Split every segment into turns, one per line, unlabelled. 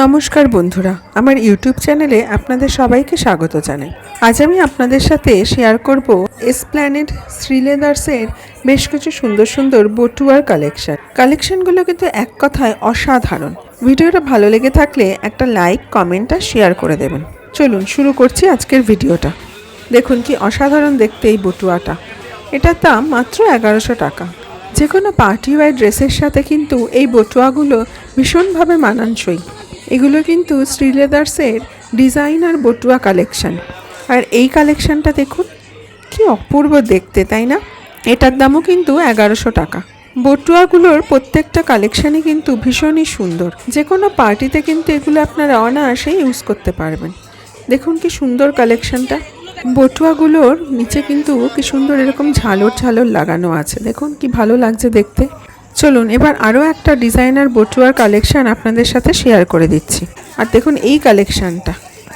নমস্কার বন্ধুরা, আমার ইউটিউব চ্যানেলে আপনাদের সবাইকে স্বাগত জানাই। আজ আমি আপনাদের সাথে শেয়ার করব এসপ্ল্যানেড শ্রীলেদার্সের বেশ কিছু সুন্দর সুন্দর বটুয়ার কালেকশন কালেকশনগুলো কিন্তু এক কথায় অসাধারণ। ভিডিওটা ভালো লেগে থাকলে একটা লাইক কমেন্ট আর শেয়ার করে দেবেন। চলুন শুরু করছি আজকের ভিডিওটা। দেখুন কি অসাধারণ দেখতে এই বটুয়াটা। এটার দাম মাত্র এগারোশো টাকা। যে কোনো পার্টি ওয়ার ড্রেসের সাথে কিন্তু এই বটুয়াগুলো ভীষণভাবে মানানসই। এগুলো কিন্তু শ্রীলেদার্সের ডিজাইনার বটুয়া কালেকশন। আর এই কালেকশনটা দেখুন, কি অপূর্ব দেখতে, তাই না? এটার দামও কিন্তু এগারোশো টাকা। বটুয়াগুলোর প্রত্যেকটা কালেকশানই কিন্তু ভীষণই সুন্দর। যে কোনো পার্টিতে কিন্তু এগুলো আপনারা অনায়াসে ইউজ করতে পারবেন। দেখুন কি সুন্দর কালেকশনটা। বটুয়াগুলোর নিচে কিন্তু কি সুন্দর এরকম ঝালর ঝালর লাগানো আছে। দেখুন কি ভালো লাগছে দেখতে। চলুন, এবার আরও একটা ডিজাইনার বটুয়ার কালেকশান আপনাদের সাথে শেয়ার করে দিচ্ছি। আর দেখুন এই কালেকশানটা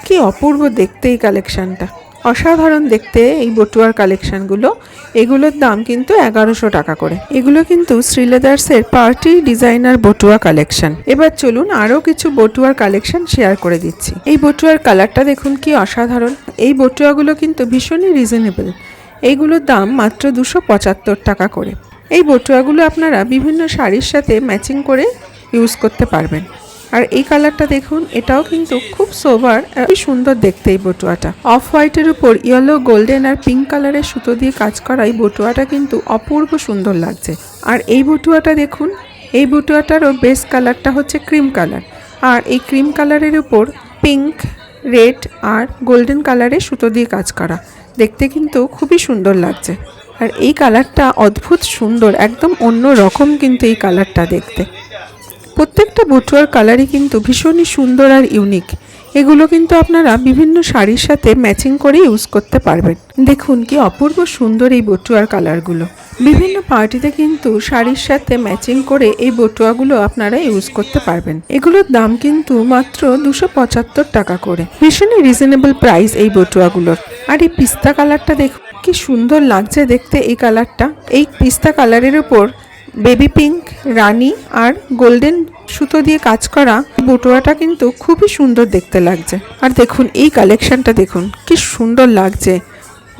কি অপূর্ব দেখতে এই কালেকশানটা অসাধারণ দেখতে এই বটুয়ার কালেকশানগুলো এগুলোর দাম কিন্তু এগারোশো টাকা করে। এগুলো কিন্তু শ্রীলেদার্সের পার্টি ডিজাইনার বটুয়া কালেকশন এবার চলুন আরও কিছু বটুয়ার কালেকশন শেয়ার করে দিচ্ছি। এই বটুয়ার কালারটা দেখুন কি অসাধারণ। এই বটুয়াগুলো কিন্তু ভীষণই রিজনেবল এইগুলোর দাম মাত্র দুশো পঁচাত্তর টাকা করে। এই বটুয়াগুলো আপনারা বিভিন্ন শাড়ির সাথে ম্যাচিং করে ইউজ করতে পারবেন। আর এই কালারটা দেখুন, এটাও কিন্তু খুব সোবার খুবই সুন্দর দেখতে এই বটুয়াটা। অফ হোয়াইটের উপর ইয়েলো, গোল্ডেন আর পিঙ্ক কালারের সুতো দিয়ে কাজ করা এই বটুয়াটা কিন্তু অপূর্ব সুন্দর লাগছে। আর এই বটুয়াটা দেখুন, এই বটুয়াটারও বেস কালারটা হচ্ছে ক্রিম কালার। আর এই ক্রিম কালারের উপর পিঙ্ক, রেড আর গোল্ডেন কালারের সুতো দিয়ে কাজ করা। দেখতে কিন্তু খুবই সুন্দর লাগছে। আর এই কালারটা অদ্ভুত সুন্দর, একদম অন্য রকম কিন্তু এই কালারটা দেখতে। প্রত্যেকটা বটুয়ার কালারই কিন্তু ভীষণই সুন্দর আর ইউনিক এগুলো কিন্তু আপনারা বিভিন্ন শাড়ির সাথে ম্যাচিং করে ইউজ করতে পারবেন। দেখুন কি অপূর্ব সুন্দর এই বটুয়ার কালারগুলো। বিভিন্ন পার্টিতে কিন্তু শাড়ির সাথে ম্যাচিং করে এই বটুয়াগুলো আপনারা ইউজ করতে পারবেন। এগুলোর দাম কিন্তু মাত্র দুশো পঁচাত্তর টাকা করে। ভীষণই রিজনেবল প্রাইস এই বটুয়াগুলোর আর এই পিস্তা কালারটা দেখুন। কি সুন্দর লাগছে দেখতে এই কালারটা। এই পিস্তা কালারের উপর বেবি পিঙ্ক রানী আর গোল্ডেন সুতো দিয়ে কাজ করা বটুয়াটা কিন্তু খুবই সুন্দর দেখতে লাগছে। আর দেখুন, এই কালেকশনটা দেখুন, কি সুন্দর লাগছে।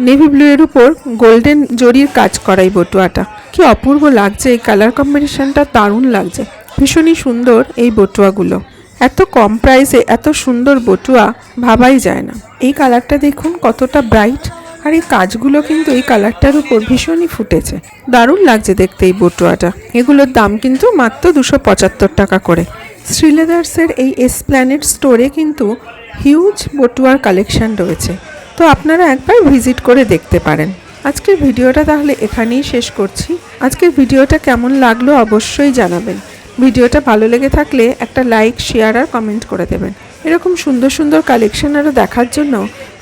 নেভি ব্লু এর উপর গোল্ডেন জরির কাজ করা এই বটুয়াটা। কি অপূর্ব লাগছে এই কালার কম্বিনেশনটা দারুণ লাগছে। ভীষণই সুন্দর এই বটুয়াগুলো। এত কম প্রাইসে এত সুন্দর বটুয়া ভাবাই যায় না। এই কালারটা দেখুন, কতটা ব্রাইট আর এই কাজগুলো কিন্তু এই কালারটার উপর ভীষণই ফুটেছে। দারুণ লাগছে দেখতে এই বটুয়াটা। এগুলোর দাম কিন্তু মাত্র দুশো পঁচাত্তর টাকা করে। শ্রীলেদার্সের এই এসপ্ল্যানেট স্টোরে কিন্তু হিউজ বটুয়ার কালেকশন রয়েছে। তো আপনারা একবার ভিজিট করে দেখতে পারেন। আজকের ভিডিওটা তাহলে এখানেই শেষ করছি। আজকের ভিডিওটা কেমন লাগল অবশ্যই জানাবেন। ভিডিওটা ভালো লেগে থাকলে একটা লাইক শেয়ার আর কমেন্ট করে দেবেন। এরকম সুন্দর সুন্দর কালেকশন আরও দেখার জন্য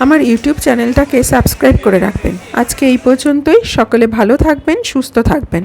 আমার ইউটিউব চ্যানেলটাকে সাবস্ক্রাইব করে রাখবেন। আজকে এই পর্যন্তই। সকলে ভালো থাকবেন, সুস্থ থাকবেন।